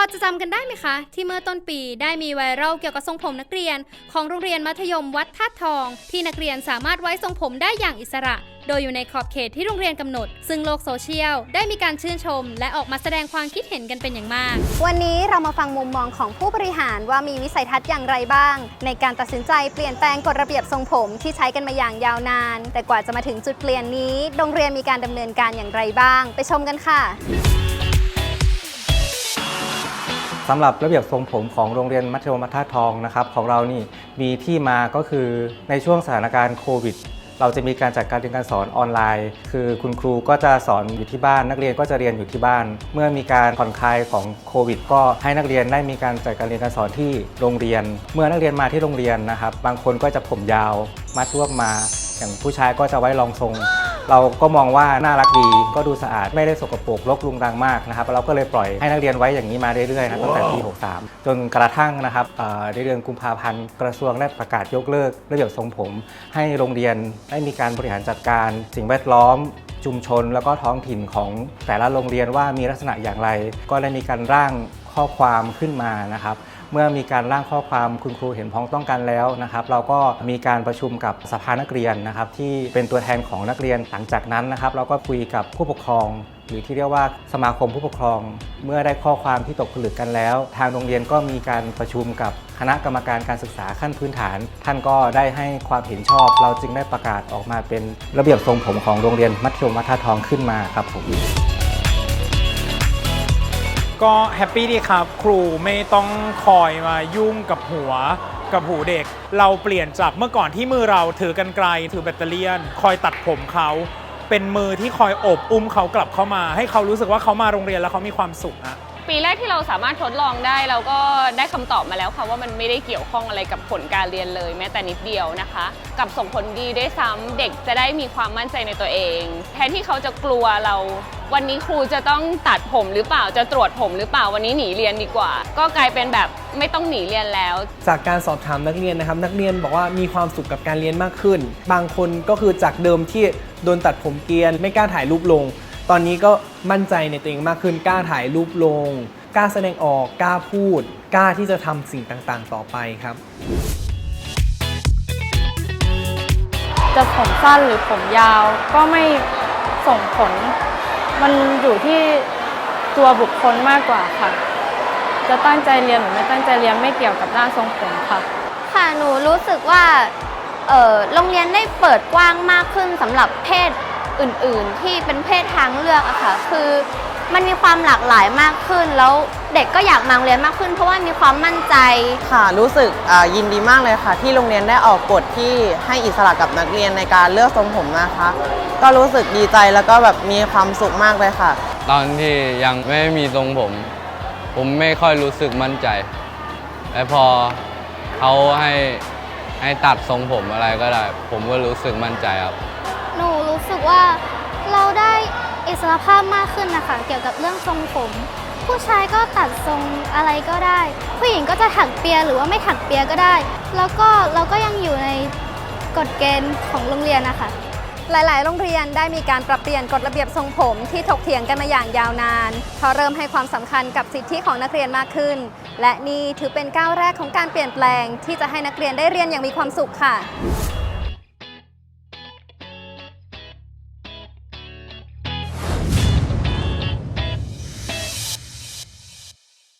อจะจำกันได้ไหมคะ ที่เมื่อต้นปีได้มีไวรัลเกี่ยวกับทรงผมนักเรียน ของโรงเรียนมัธยมวัดธาทอง ที่นักเรียนสามารถไว้ทรงผมได้อย่างอิสระ โดยอยู่ในขอบเขตที่โรงเรียนกำหนด ซึ่งโลกโซเชียลได้มีการชื่นชม และออกมาแสดงความคิดเห็นกันเป็นอย่างมาก วันนี้เรามาฟังมุมมองของผู้บริหารว่ามีวิสัยทัศน์อย่างไรบ้าง ในการตัดสินใจเปลี่ยนแปลงกฎระเบียบทรงผมที่ใช้กันมาอย่างยาวนาน แต่กว่าจะมาถึงจุดเปลี่ยนนี้ โรงเรียนมีการดำเนินการอย่างไรบ้าง ไปชมกันค่ะ สำหรับระเบียบทรงผมของโรงเรียนมัธยมมัธยทองนะครับของเรานี่มีที่มาก็คือในช่วงสถานการณ์โควิด เราจะมีการจัดการเรียนการสอนออนไลน์ คือคุณครูก็จะสอนอยู่ที่บ้าน นักเรียนก็จะเรียนอยู่ที่บ้าน เมื่อมีการผ่อนคลายของโควิด ก็ให้นักเรียนได้มีการจัดการเรียนการสอนที่โรงเรียน เมื่อนักเรียนมาที่โรงเรียนนะครับ บางคนก็จะผมยาวมัดรวบมา อย่างผู้ชายก็จะไว้รองทรง เราก็มองว่าน่ารักดี ก็ดูสะอาดไม่ได้สกปรกรกรุงรังมากนะครับเราก็เลยปล่อยให้นักเรียนไว้อย่างนี้มาเรื่อยๆนะตั้งแต่ปี 63 จนกระทั่งนะครับเอ่อในเดือนกุมภาพันธ์กระทรวงได้ประกาศยกเลิกระเบียบทรงผม ให้โรงเรียนได้มีการบริหารจัดการ สิ่งแวดล้อมชุมชน แล้วก็ท้องถิ่นของแต่ละโรงเรียนว่ามีลักษณะอย่างไร ก็ได้มีการร่าง ข้อความขึ้นมานะครับ เมื่อมีการร่างข้อความคุณครูเห็นพ้องต้องกันแล้วนะครับ เราก็มีการประชุมกับสภานักเรียนนะครับ ที่เป็นตัวแทนของนักเรียนหลังจากนั้นนะครับ เราก็คุยกับผู้ปกครองหรือที่เรียกว่าสมาคมผู้ปกครอง เมื่อได้ข้อความที่ตกผลึกกันแล้ว ทางโรงเรียนก็มีการประชุมกับคณะกรรมการการศึกษาขั้นพื้นฐาน ท่านก็ได้ให้ความเห็นชอบ เราจึงได้ประกาศออกมาเป็นระเบียบทรงผมของโรงเรียนมัธยมมัธยทองขึ้นมาครับผม ก็แฮปปี้ดีครับ ครูไม่ต้องคอยมายุ่งกับหัวกับหูเด็ก เราเปลี่ยนจากเมื่อก่อนที่มือเราถือกันไกลถือแบตเตอรี่นคอยตัดผมเขา เป็นมือที่คอยอบอุ้มเขากลับเข้ามา ให้เขารู้สึกว่าเขามาโรงเรียนแล้วเขามีความสุขอะปีแรกที่เราสามารถทดลองได้เราก็ได้คำตอบมาแล้วค่ะว่ามันไม่ได้เกี่ยวข้องอะไรกับผลการเรียนเลย แม้แต่นิดเดียวนะคะ กับส่งผลดีได้วยซ้ำเด็กจะได้มีความมั่นใจในตัวเอง แทนที่เขาจะกลัวเรา วันนี้ครูจะต้องตัดผมหรือเปล่าจะตรวจผมหรือเปล่าวันนี้หนีเรียนดีกว่า ก็กลายเป็นแบบไม่ต้องหนีเรียนแล้ว จากการสอบถามนักเรียนนะครับ นักเรียนบอกว่ามีความสุขกับการเรียนมากขึ้น บางคนก็คือจากเดิมที่โดนตัดผมเกรียน ไม่กล้าถ่ายรูปลง ตอนนี้ก็มั่นใจในตัวเองมากขึ้นกล้าถ่ายรูปลงกล้าแสดงออกกล้าพูดกล้าที่จะทำสิ่งต่างๆ ต่อไปครับ จะผมสั้นหรือผมยาวก็ไม่ส่งผล มันอยู่ที่ตัวบุคคลมากกว่าค่ะ จะตั้งใจเรียนหรือไม่ตั้งใจเรียนไม่เกี่ยวกับด้านทรงผมค่ะ ค่ะหนูรู้สึกว่าเอ่อโรงเรียนได้เปิดกว้างมากขึ้นสำหรับเพศอื่นๆ ที่เป็นเพศทางเลือกอะค่ะคือ มันมีความหลากหลายมากขึ้น แล้วเด็กก็อยากมาโรงเรียนมากขึ้น เพราะว่ามีความมั่นใจ ค่ะรู้สึกอ่ายินดีมากเลยค่ะ ที่โรงเรียนได้ออกกฎที่ให้อิสระกับนักเรียนในการเลือกทรงผมนะคะ ก็รู้สึกดีใจแล้วก็แบบมีความสุขมากเลยค่ะ ตอนที่ยังไม่มีทรงผม ผมไม่ค่อยรู้สึกมั่นใจและพอเขาให้ให้ตัดทรงผมอะไรก็ได้ ผมก็รู้สึกมั่นใจครับ หนูรู้สึกว่าเราได้ อิสรภาพมากขึ้นนะคะ เกี่ยวกับเรื่องทรงผม ผู้ชายก็ตัดทรงอะไรก็ได้ ผู้หญิงก็จะถักเปียหรือว่าไม่ถักเปียก็ได้ แล้วก็เราก็ยังอยู่ในกฎเกณฑ์ของโรงเรียนนะคะ หลาย ๆ โรงเรียนได้มีการปรับเปลี่ยนกฎระเบียบทรงผมที่ถกเถียงกันมาอย่างยาวนานเพราะเริ่มให้ความสำคัญกับสิทธิของนักเรียนมากขึ้น และนี่ถือเป็นก้าวแรกของการเปลี่ยนแปลง ที่จะให้นักเรียนได้เรียนอย่างมีความสุขค่ะ